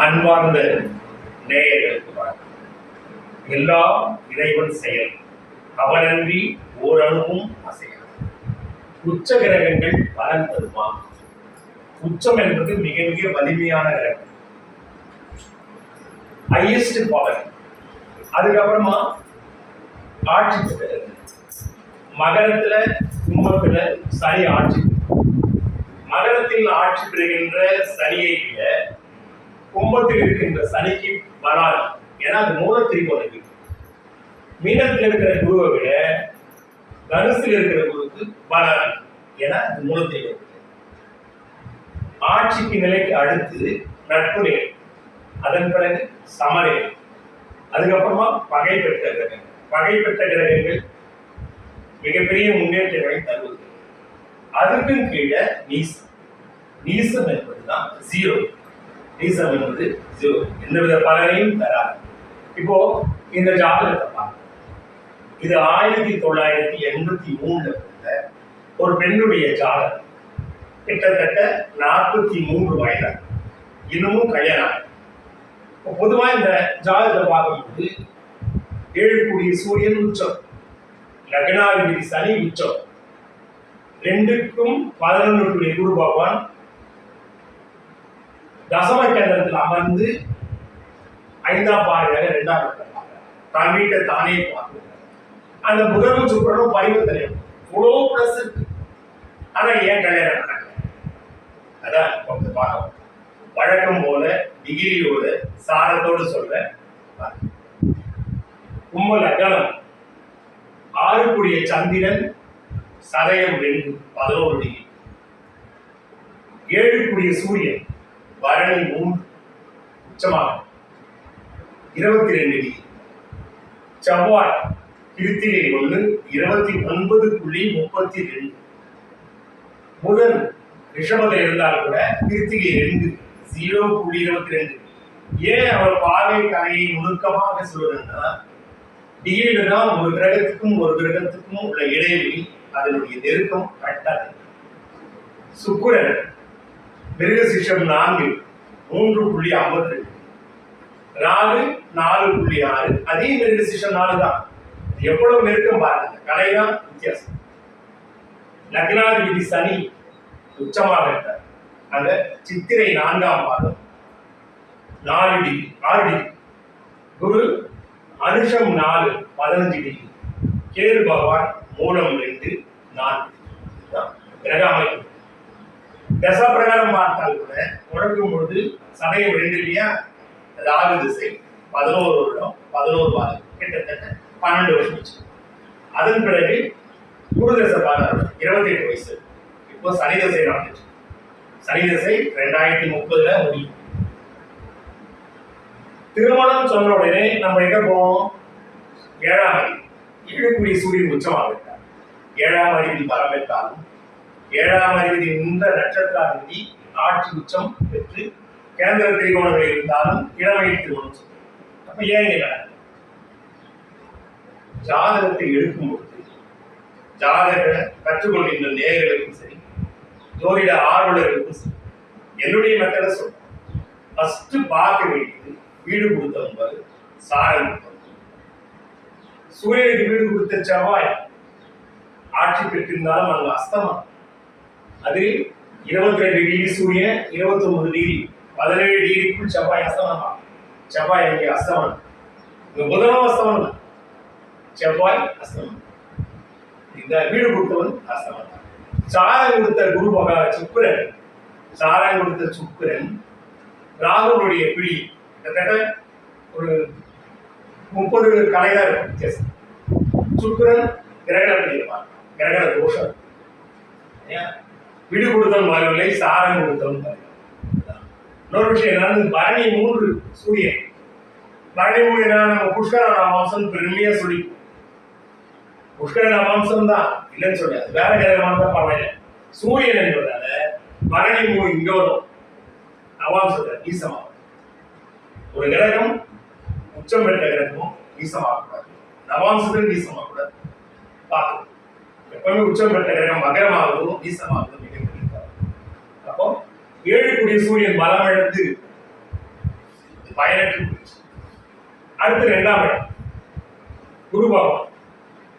அன்பார்ந்த நேயர்களுக்கு வணக்கம். எல்லாம் இறைவன் செயல் அவனன்றி ஓரணுவும் அசையாது. உச்ச கிரகங்கள் பலன் தருமா? உச்சம் என்பது மிக மிக வலிமையான கிரகம். ஹையஸ்ட் பவர் அதுக்கப்புறமா ஆட்சி மகரத்துல கும்பத்துல சனி ஆட்சி. மகரத்தில் ஆட்சி பெறுகின்ற சனியை விட கும்பத்தில் இருக்கின்ற சனிக்கு வராது. ஏன்னா அது மூல திரிகோணம் மீனத்தில் இருக்கிற குருவை விட தனுசில் இருக்கிற குருவுக்கு வராது. ஏன்னா அது மூல திரிகோணம் ஆட்சிக்கு நிலைக்கு அடுத்து நட்பு நிலை. அதன் பிறகு சமநிலை. அதுக்கப்புறமா பகை பெற்ற கிரகங்கள் பகை பெற்ற கிரகங்கள் மிகப்பெரிய முன்னேற்றங்களை தருவது. அதுக்கும் கீழே நீசம். நீசம் என்பதுதான் ஜீரோ நீசம் என்பது ஜீரோ எந்தவித பலனையும் தராது. இப்போ இந்த ஜாதகத்தை பார்க்க இது ஆயிரத்தி தொள்ளாயிரத்தி எண்பத்தி மூணுல இருந்த ஒரு பெண்ணுடைய ஜாதகம். கிட்டத்தட்ட நாற்பத்தி மூன்று வயதாக இன்னமும் கல்யாணம் இப்போ பொதுவாக இந்த ஜாதகத்தை பார்க்கும்போது ஏழு சூரியன் உச்சம் லக்னாதிபதி சனி உச்சம். ரெண்டுக்கும் பதினொன்று குரு பகவான் தசம கேந்திரத்தில் அமர்ந்து ஐந்தாம் பார்வையாக இரண்டாம் இடத்தை வீட்டை தானே பார்த்து. அந்த புதனும் சுக்கரனும் பரிவர்த்தனை இவ்வளோ ப்ளஸ் இருக்கு. ஆனால் ஏன் கல்யாணம் நடக்கல? அதான் கொஞ்சம் பார்க்கலாம் வழக்கம் போல டிகிரியோட சாரத்தோடு சொல்ல கும்பல் அகலம் ஆறுக்குடிய சந்திரன் சதயம் ரெண்டு பதினோரு டிகிரி ஏழுக்குடிய சூரியன் பரணி மூன்று. உச்சமாகும் இருபத்தி ரெண்டு டிகிரி செவ்வாய் கிருத்திகை ஒன்று இருபத்தி ஒன்பது புள்ளி முப்பத்தி ரெண்டு. புதன் ரிஷபத்தில் இருந்தால் கூட கிருத்திகை ரெண்டு. ஜீரோ புள்ளி இருபத்தி ரெண்டு. ஏன் அவர் பார்வை கலையை நுணுக்கமாக சொல்வதுன்னா டிகிரியில தான் ஒரு கிரகத்துக்கும் ஒரு கிரகத்துக்கும் உள்ள இடைவெளி அதனுடைய நெருக்கம் கட்டாது சுக்கிரன் மிருகசிஷம் நான்கு மூன்று புள்ளி ஐம்பத்தி ரெண்டு. நாலு புள்ளி ஆறு. அதே மிருகசிஷம் நாலு தான். எவ்வளவு நெருக்கம் பாருங்க. கலைதான் வித்தியாசம். லக்னாதிபதி சனி உச்சமாக இருந்தார். அந்த சித்திரை நான்காம் பாதம் நாலு டிகிரி ஆறு டிகிரி. குரு அனுஷம் நாலு பதினஞ்சு டிகிரி. கேது பகவான் மூலம் ரெண்டு நான்கு. கிரக அமைப்பு. தசா பிரகாரம் பார்த்தால் கூட தொடங்கும் பொழுது சடையை உடைந்து இல்லையா ராகு திசை பதினோரு வருடம் பதினோரு வாரம் கிட்டத்தட்ட பன்னெண்டு வருஷம் வச்சு அதன் பிறகு குரு தசை பார்த்தா இருபத்தி எட்டு வயசு. இப்போ சனி தசை நடந்துச்சு. சனி தசை ரெண்டாயிரத்தி முப்பதுல முடியும். திருமணம் சொன்ன உடனே நம்ம எங்க போவோம் ஏழாம் அடி. ஏழுக்குடி சூரியன் உச்சமாக இருக்கார் ஏழாம் அடியில் பலம் பெற்றாலும் ஏழாம் அறிவில் இந்த நட்சத்திராதிபதி ஆட்சி உச்சம் பெற்று கேந்திர திரிகோணங்கள் இருந்தாலும் இளமையில் திருமணம் சொல்லுவோம் அப்ப ஏன் இல்லை ஜாதகத்தை எடுக்கும் பொழுது ஜாதக கற்றுக்கொள்கின்ற நேயர்களுக்கும் சரி ஜோதிட ஆர்வலர்களுக்கும் சரி என்னுடைய மெத்தடை சொல்றேன். ஃபர்ஸ்ட் பார்க்க வேண்டியது வீடு கொடுத்தவங்க சாரம் கொடுத்தவங்க சூரியனுக்கு வீடு கொடுத்த செவ்வாய் ஆட்சி பெற்றிருந்தாலும் அங்க அஸ்தமம் அது இருபத்தி ரெண்டு டிகிரி சூரியன் இருபத்தி ஒன்பது டிகிரி பதினேழு டிகிரிக்குள் செவ்வாய் அஸ்தமனமா? செவ்வாய் அங்கே அஸ்தமனம். இந்த புதனும் அஸ்தமனம் செவ்வாய் அஸ்தமனம். இந்த வீடு கொடுத்தவன் அஸ்தமனம் சாரம் கொடுத்த குரு பகா சுக்கரன். சாரம் கொடுத்த சுக்கரன் ராகுனுடைய பிடி. கிட்டத்தட்ட ஒரு முப்பது கலைதான் இருக்கும் வித்தியாசம். சுக்கரன் கிரகண பிடிப்பான் கிரகண தோஷம். ஏன்? விடு கொடுத்தவன் வரவில்லை சாரம் கொடுத்தவன் வரவில்லை. இன்னொரு விஷயம் என்னன்னா பரணி மூன்று சூரியன். பரணி மூணு என்ன நம்ம புஷ்கர நாமாம்சம் பெருமையா சொல்லி புஷ்கர நாமாம்சம் தான் இல்லைன்னு சொல்ல வேற கிரகமான தான் பரவாயில்ல சூரியன் என்பதால பரணி மூணு இங்க வரும். அவாம் சொல்ற ஈசமா ஒரு கிரகம் உச்சம் பெற்ற கிரகமும் கூடாது நவாம்சத்தில் ஈசமாகக்கூடாது. பார்க்கணும் எப்பவுமே உச்சம் பெற்ற கிரகம் மகரமாகவும் நீசமாகவோ மிகப்பெரிய அப்போ ஏழு கூடிய சூரியன் பலம் இழந்து பயனற்று அடுத்து ரெண்டாம் இடம். குரு பகவான்.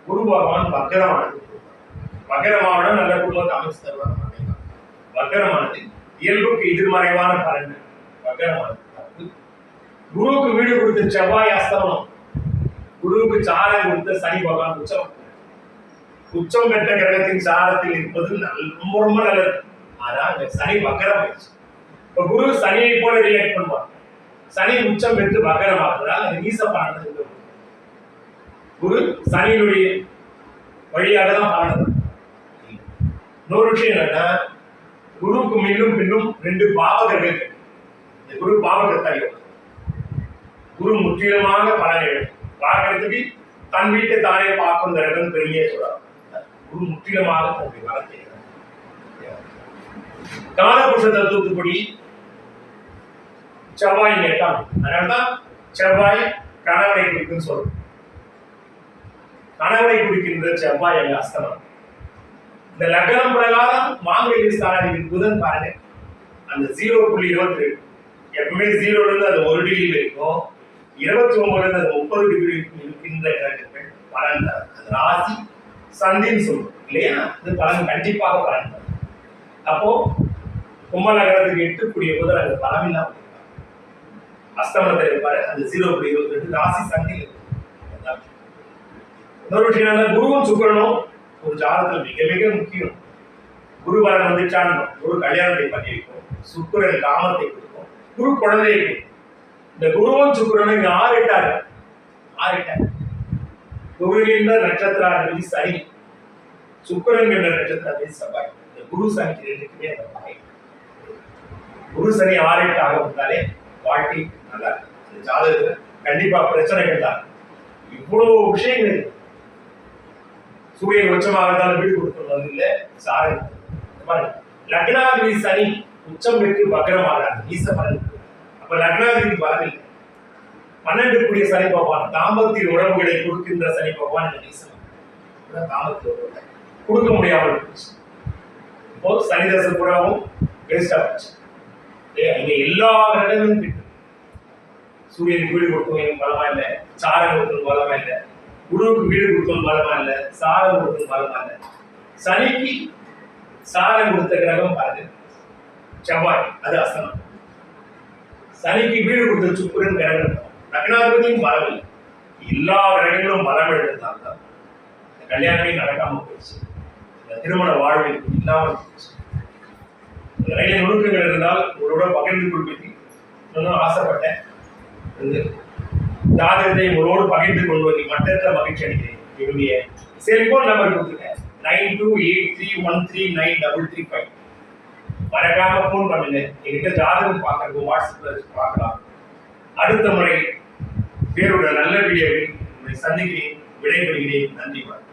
குரு பகவான் வக்கரமானது. வக்கரமாவடம் நல்ல குடும்பத்தை அமைச்சு தருவார் வக்கரமானது இயல்புக்கு எதிர்மறைவான பலன் வக்கரமானது. குருவுக்கு வீடு கொடுத்த செவ்வாய் அஸ்தமனம். குருவுக்கு சாலை கொடுத்த சனி பகவான் உச்சம் உச்சம் பெற்ற கிரகத்தின் சாரத்தில் இருப்பது நல்ல ரொம்ப ரொம்ப நல்லது. ஆனா இந்த சனி வக்கரம் ஆயிடுச்சு இப்ப குரு சனியை போல ரியாக்ட் பண்ணுவாங்க சனி உச்சம் பெற்று வக்கரமாகிறதால் அது நீசப்பானது என்று குரு சனியினுடைய வழியாக தான் பாடுறது இன்னொரு விஷயம் என்னன்னா குருவுக்கு மின்னும் பின்னும் ரெண்டு பாவகர்கள் இந்த குரு பாவகத்தை குரு முற்றிலுமாக பலன் எழுதும். பார்க்கறதுக்கு தன் வீட்டை தானே பார்க்கும் தரகம் பெருமையை சொல்றாங்க குரு முற்றிலுமாக தன்னுடைய வளர்ச்சி காலபுருஷ தத்துவத்துப்படி செவ்வாய் எட்டாம் அதனால்தான் செவ்வாய் கணவனை குறிக்கும் சொல்றோம். கணவனை குறிக்கின்ற செவ்வாய் அல்ல அஸ்தமம் இந்த லக்னம் பிரகாரம் மாங்கல்ய ஸ்தானாதிபதி புதன் பாருங்க. அந்த ஜீரோ புள்ளி இருபத்தி ரெண்டு. எப்பவுமே ஜீரோல இருந்து அது ஒரு டிகிரி வரைக்கும் இருபத்தி ஒன்பதுல இருந்து அது முப்பது டிகிரி இருக்கின்ற கிரகங்கள் வளர்ந்தார் அது ராசி சந்தின்னு சொல்லுவோம் இல்லையா? இது பலன் கண்டிப்பாக பலன் அப்போ கும்ப நகரத்துக்கு எட்டுக்கூடிய போது அந்த பலம் இல்லாம இருப்பார். அஸ்தமனத்தில் இருப்பாரு. அந்த ஜீரோ புள்ளி இருபத்தி ரெண்டு ராசி சந்தியில் இன்னொரு விஷயம் குருவும் சுக்கிரனும் ஒரு ஜாதகத்தில் மிக மிக முக்கியம். குரு பலன் வந்துச்சான்னு குரு கல்யாணத்தை பண்ணி வைக்கும் சுக்கரன் காமத்தை கொடுக்கும் குரு குழந்தையை கொடுக்கும் இந்த குருவும் சுக்கரனும் இங்க ஆறு எட்டாரு ஆறு எட்டாரு குருவின் நட்சத்திராதிபதி சனி. சுக்கிரன் என்ற நட்சத்திராதிபதி செவ்வாய். இந்த குரு சனிக்கு ரெண்டுக்குமே அந்த பகை குரு சனி ஆறு எட்டு ஆக வாழ்க்கை நல்லா இருக்கும். ஜாதகத்துல கண்டிப்பா பிரச்சனைகள் தான். இவ்வளவு விஷயங்கள். சூரியன் உச்சமாக இருந்தாலும் வீடு இல்லை சாரை லக்னாதிபதி சனி உச்சம் பெற்று வக்ரமாகிறார் ஈச பலன் அப்ப லக்னாதிபதி பலன் இல்லை. பன்னெண்டு கூடிய சனி பகவான் தாம்பத்திய உறவுகளை கொடுக்கின்ற சனி பகவான் இந்த ஈசன் தாம்பத்திய உறவுகளை கொடுக்க முடியாமல் இருந்துச்சு இப்போ சனி தசை புறாவும் வேஸ்டா போச்சு. இங்க எல்லா கிரகங்களும் கிட்டு. சூரியனுக்கு வீடு கொடுத்தவங்க பலமா இல்லை சாரம் கொடுத்தவங்க பலமா இல்லை குருவுக்கு வீடு கொடுத்தவங்க பலமா இல்லை சாரம் கொடுத்தவங்க பலமா இல்லை. சனிக்கு சாரம் கொடுத்த கிரகம் பாருங்க செவ்வாய் அது அசனம் சனிக்கு வீடு கொடுத்த சுக்கிரன் கிரகம் லக்னாதிபதியும் பலம் எல்லா கிரகங்களும் பலம் எழுந்தால்தான் இந்த கல்யாணமே நடக்காம போயிடுச்சு இந்த திருமண வாழ்வில் இல்லாமல் போயிடுச்சு நிறைய நுணுக்கங்கள் இருந்தால் உங்களோட பகிர்ந்து கொள்வதில் இன்னும் ஆசைப்பட்டேன். ஜாதகத்தை உங்களோடு பகிர்ந்து கொள்வதில் மற்றற்ற மகிழ்ச்சி அடைகிறேன் என்னுடைய செல்போன் நம்பர் கொடுத்துருக்கேன் nine two eight three one three nine double three five மறக்காம ஃபோன் பண்ணுங்க. என்கிட்ட ஜாதகம் பார்க்கறது வாட்ஸ்அப்ல பார்க்கலாம். அடுத்த முறை வேறொரு நல்ல வீடியோவில் சந்திக்கிறேன் விடைபெறுகிறேன். நன்றி வணக்கம்